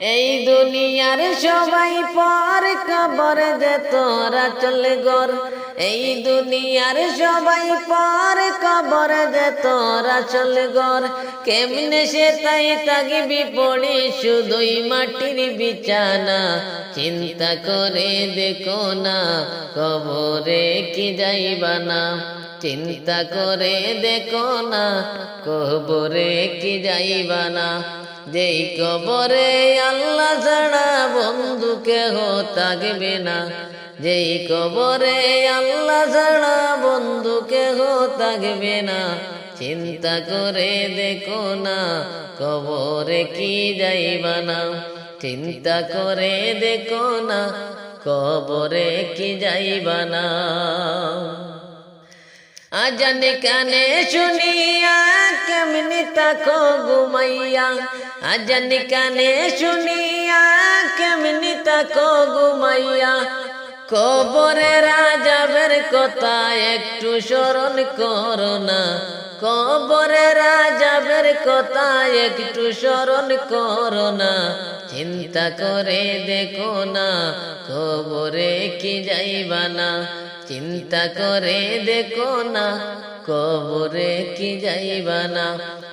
এই দুনিয়ার সবাই পর কবর যে তোরা চলে গর। এই দুনিয়ার সবাই পর কবর যে তোরা চলে গর। কেমনে সে তাই তাগিবি পড়ি, শুধুই মাটির বিছানা। চিন্তা করে দেখো না, কবরে কি যাইবা না। চিন্তা করে দেখো না, কবরে কি যাইবা না। যেই কবরে আল্লাহ ছাড়া বন্ধু কেহ থাকবে না। যেই কবরে আল্লাহ ছাড়া বন্ধু কেহ থাকবে না। চিন্তা করে দেখো না, কবরে কি যাইবা না। চিন্তা করে দেখো না, কবরে কি যাইবা না। আজান কানে শুনিয়া কেমনি তাকো ঘুমাইয়া? আজান কানে শুনিয়া কেমনি তাকো ঘুমাইয়া? কবরে রাজাবের কথা একটু স্মরণ করো না। কবরে রাজাবের কথা একটু স্মরণ করো না। চিন্তা করে দেখো না, কবরে কি যাইবা না। চিন্তা করে দেখো না কবরে কি যাইবা না?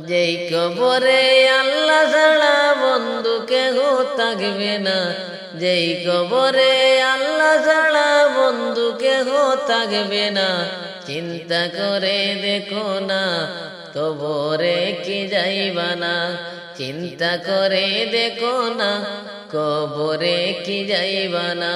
যেই কবরে আল্লাহ ছাড়া বন্ধু কেহ থাকবে না। যেই কবরে আল্লাহ ছাড়া বন্ধু কেহ থাকবে না। চিন্তা করে দেখো না, কবরে কি যাইবা না। চিন্তা করে দেখো না, কবরে কি যাইবা না।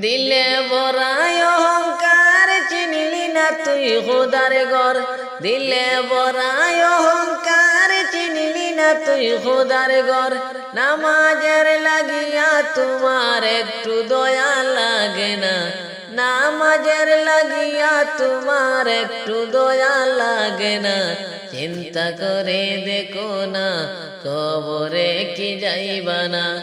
দিলে বরায় অহংকার চিনিলি তুই খোদার ঘর। দিলে বরাই অহংকার চিনিলি না তুই খোদার ঘর। নামাজের লাগিয়া তোমার একটু দয়া লাগে না। নামাজের লাগিয়া তোমার একটু দয়া লাগে না। চিন্তা করে দেখো না, কবরে কি যাইবা না।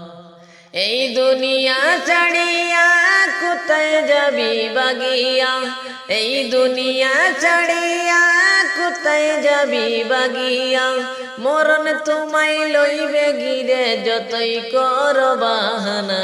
এই দুনিয়া ছাড়িয়া কোথায় যাবি বাগিয়া? এই দুনিয়া ছাড়িয়া কোথায় যাবি বাগিয়া? মরণ তোমায় লইবে গিরে, যতই কর বাহানা।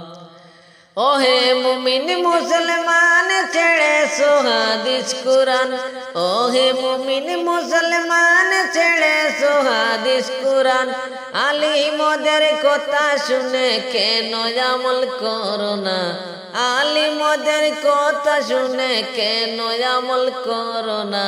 ওহে মুমিন মুসলমান, ছেড়ে সোহাদিস কুরান ওহে মুমিন মুসলমান, ছেড়ে সোহাদিস কুরান আলী মদের কথা শুনে কেন আমল করো না? আলী মদের কথা শুনে কেন আমল করো না?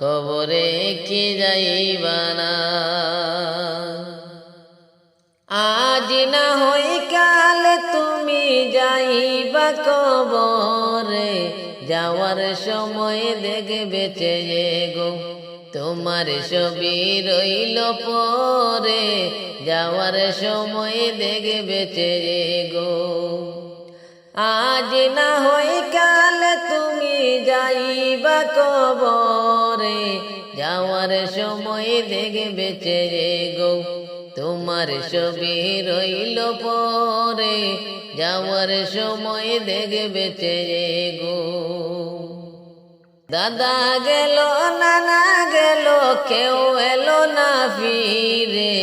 কবরে কি যাইবানা আজ না হই কাল তুমি যাইবা কবরে, যাওয়ার সময় দেখবে চেয়ে গো, তোমার ছবি রইল পরে, যাওয়ার সময় দেখবে চেয়ে গো। আজ না হই কাল তুমি যাইবা কবরে, যাওয়ার সময় দেখবে চেয়ে গো। তোমার ছবি রইল পরে, যাওয়ার সময় দেখবে চেয়ে গো। দাদা গেল, নানা গেল, কেউ এলো না ফিরে,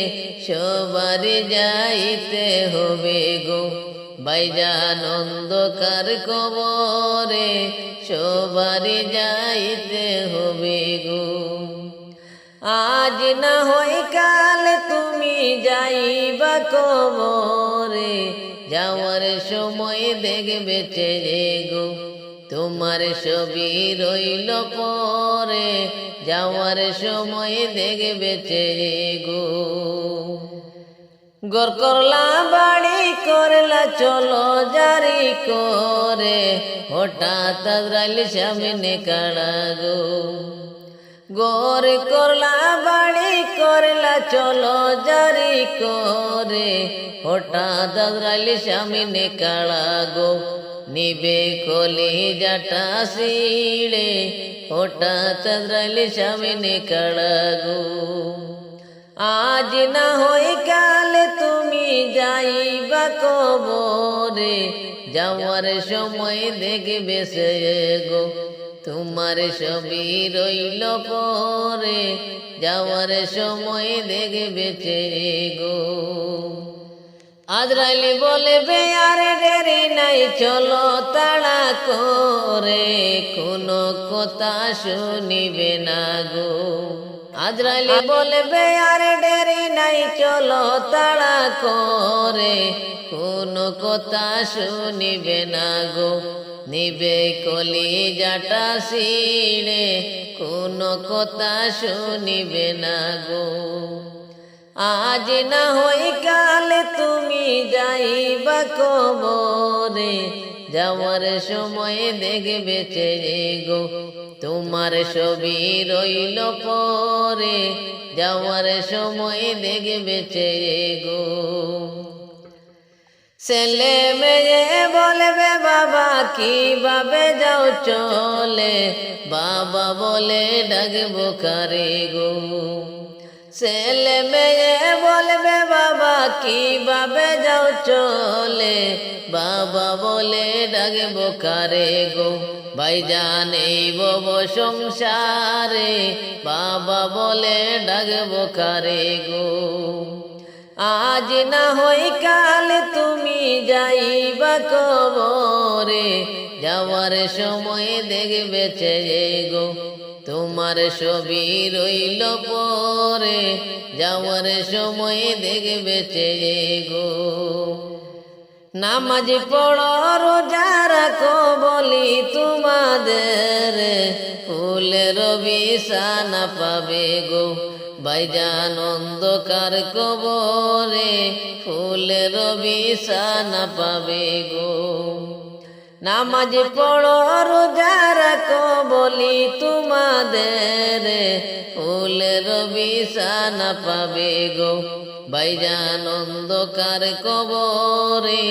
সবার যাইতে হবে গো। বাইজান অন্ধকার কবরে সবারই যাইতে হবে গো। আজ না হই কাল তুমি যাইবা কবরে, যাওয়ার সময় দেখবে চেয়ে গো। তোমার ছবি রইল পরে, যাওয়ার সময় দেখবে চেয়ে গো। গর করলা বাড়ি করলা, চলো জারি করে। হঠাৎ আজরাইল সামনে কাড়া গো? গোর করলা বাড়ি করলা, চলো জারি করে। হঠাৎ আজরাইল সামনে কাড়া গো? নিবে কলি জাটা শিড়ে। হঠাৎ আজরাইল সামনে কাড়া আজ না হই কালে তুমি যাইবা কবরে, যাওয়ার সময় দেখবে সে গো। তোমার ছবি রইল পরে, যাওয়ার সময় দেখবে চে গো। আজরাইলি বলবে, আরে দেরি নাই, চলো তাড়া করে, কোনো কথা শুনিবে না গো। আজরাইলি বলবে, আরে দেরি নাই, চলো তাড়া করে। কোনো কথা শুনিবে না গো, নিবে কলি জাটা শিড়ে কোনো কথা শুনিবে না গো। আজ না হই কাল তুমি যাইবা কবরে, যাওয়ার সময় দেখবে চেয়ে গো তোমার ছবি রইল পরে, যাওয়ার সময় দেখবে গো ছেলে মেয়ে বলবে, বাবা, কীভাবে যাও চলে? বাবা বলে, ডাকবো কারে গো? ছেলে মেয়ে বলবে, বাবা কীভাবে যাও চলে? বাবা বলে, ডাকবো কারে গো? ভাই জানে বব সংসারে। বাবা বলে, ডাকবো কারে গো? আজ না হই কাল তুমি যাইবা কবরে, যাওয়ার সময় দেখবে চেয়ে গো। তোমার ছবি রইল পরে, যাওয়ার সময় দেখবে চেয়ে গো নামাজ পড়ো রোজা রাখো বলি তোমাদের, ফুলের বিছানা পাবে গো। বাইজান অন্ধকার কবরে, ফুলের বিছানা পাবে গো। নামাজ পড়ো রোজা রাখো বলি তোমাদের ফুলের বিছানা পাবে গো। বাইজান অন্ধকার কবরে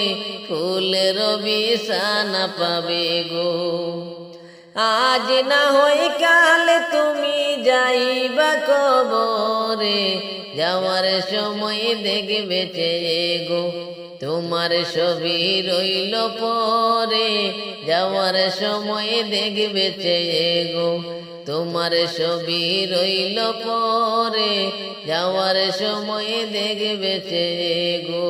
ফুলের বিছানা পাবে গো। আজ না হই কাল তুমি যাইবা কবরে, যাওয়ার সময় দেখবে চেয়ে গো। তোমার ছবি রইল পরে, যাওয়ার সময় দেখবে চেয়ে গো। তোমার ছবি রইল পরে, যাওয়ার সময় দেখবে চেয়ে গো।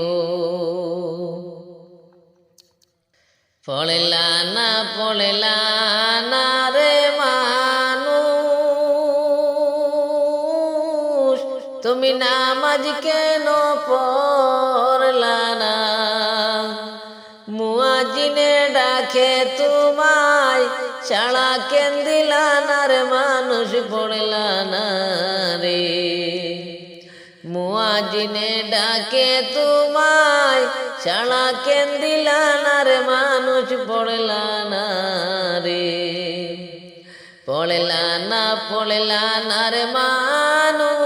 পড়লা না পড়লা না রে মানুষ, তুমি নামাজ কেন পড়লা মুয়াজিনে ডাকে তোমায়, ছাড়া কেন দিলা না রে মানুষ পড়লা না রে মুয়াজিনে ডাকে তোমায়, ছাড়া কেন দিলা না রে মানুষ পড়লা না রে পড়লা না পড়লা না রে মানুষ,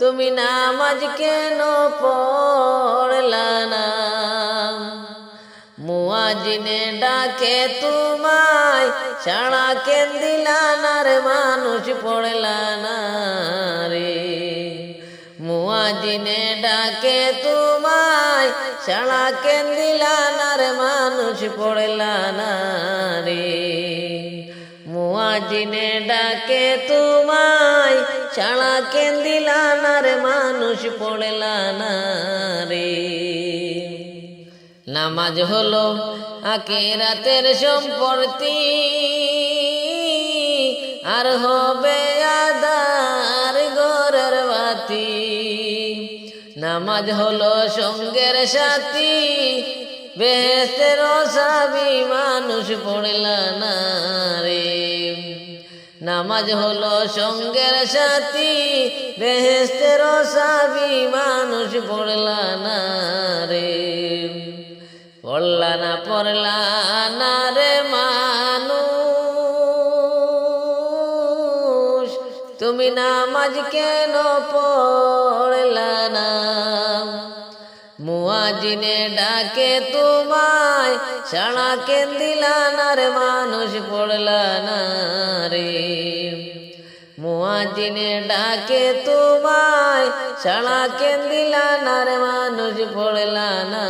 তুমি নামাজ কেন পড়লা মুয়াজিনে ডাকে তোমায় ছাড়া কেন দিলা না রে মানুষ পড়লা না রে মুয়াজিনে ডাকে তোমায় ছাড়া কেন দিলা না রে মানুষ পড়লা না রে মুয়াজিনে ডাকে তোমায় ছাড়া কেন দিলা না রে মানুষ পড়লা না রে নামাজ হলো আকেরাতের সম্পর্তি আর হবে আদার গরের বাতি। নামাজ হলো সঙ্গের সাথী। বেহেস্তের সাবি মানুষ পড়লা না রে। নামাজ হলো সঙ্গের সাথী। বেহেস্তের সাবি মানুষ পড়লা না রে। পড়লা না পড়লা না রে মানুষ। তুমি নামাজ কেন পড়লা না মুয়াজিনে ডাকে তোমায়, সাড়া কেন দিলা না রে মানুষ পড়লা না রে। মুয়াজিনে ডাকে তোমায়, সাড়া কেন দিলা না রে মানুষ পড়লা না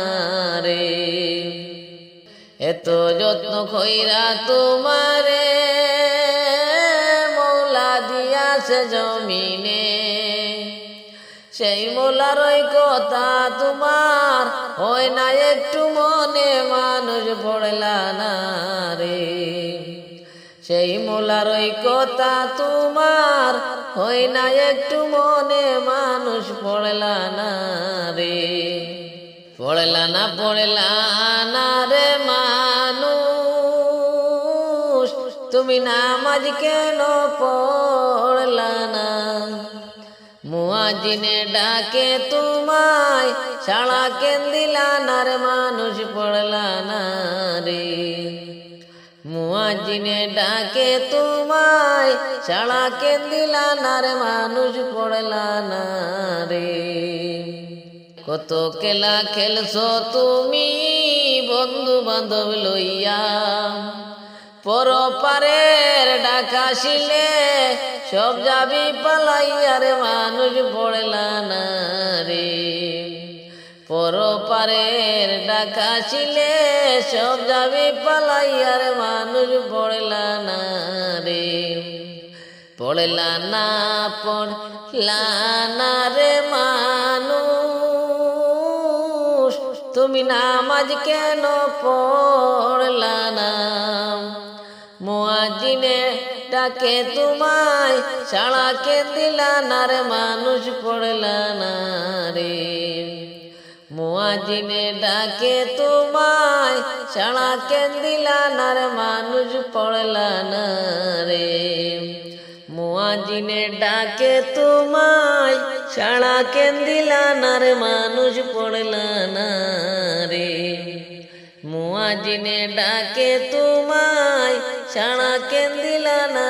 রে। এত যত্ন খৈরা তোমারে মৌলা দিয়াছে জমিনে। সেই মোলার ওই কথা তোমার হয় না, একটু মনে মানুষ পড়লা না রে। সেই মোলার ওই কথা তোমার হয় না, একটু মনে মানুষ পড়লা না রে। পড়লা না পড়লা তুমি নামাজ কেন পড়লা না? মুয়াজিনে ডাকে, তোমায় ছাড়া কেন দিলা না রে মানুষ পড়লা না রে? মুয়াজিনে ডাকে, তোমায় ছাড়া কেন দিলা না রে মানুষ পড়লা না রে? কত খেলা খেলছ তুমি বন্ধু বান্ধব লইয়া? পর পারের ডাকাশিলে সব যাবি পালাইয়া রে মানুষ পড়লা না রে পর পারের ডাকাশিলে সব যাবি পালাইয়া রে মানুষ পড়লা না রে পড়লা না পড়লা না রে মানুষ, তুমি নামাজ কেন পড়লা না? মুয়াজিনে ডাকে তোমায় ছাড়া কে দিলা না রে মানুষ পড়লা না রে। মুয়াজিনে ডাকে তোমায় ছাড়া কে দিলা না রে মানুষ পড়লা না রে। মুয়াজিনে ডাকে তোমায় ছাড়া কে দিলা না রে মানুষ পড়লা না রে। মুয়াজিনে ডাকে তোমায় ছাড়া কেন দিলা না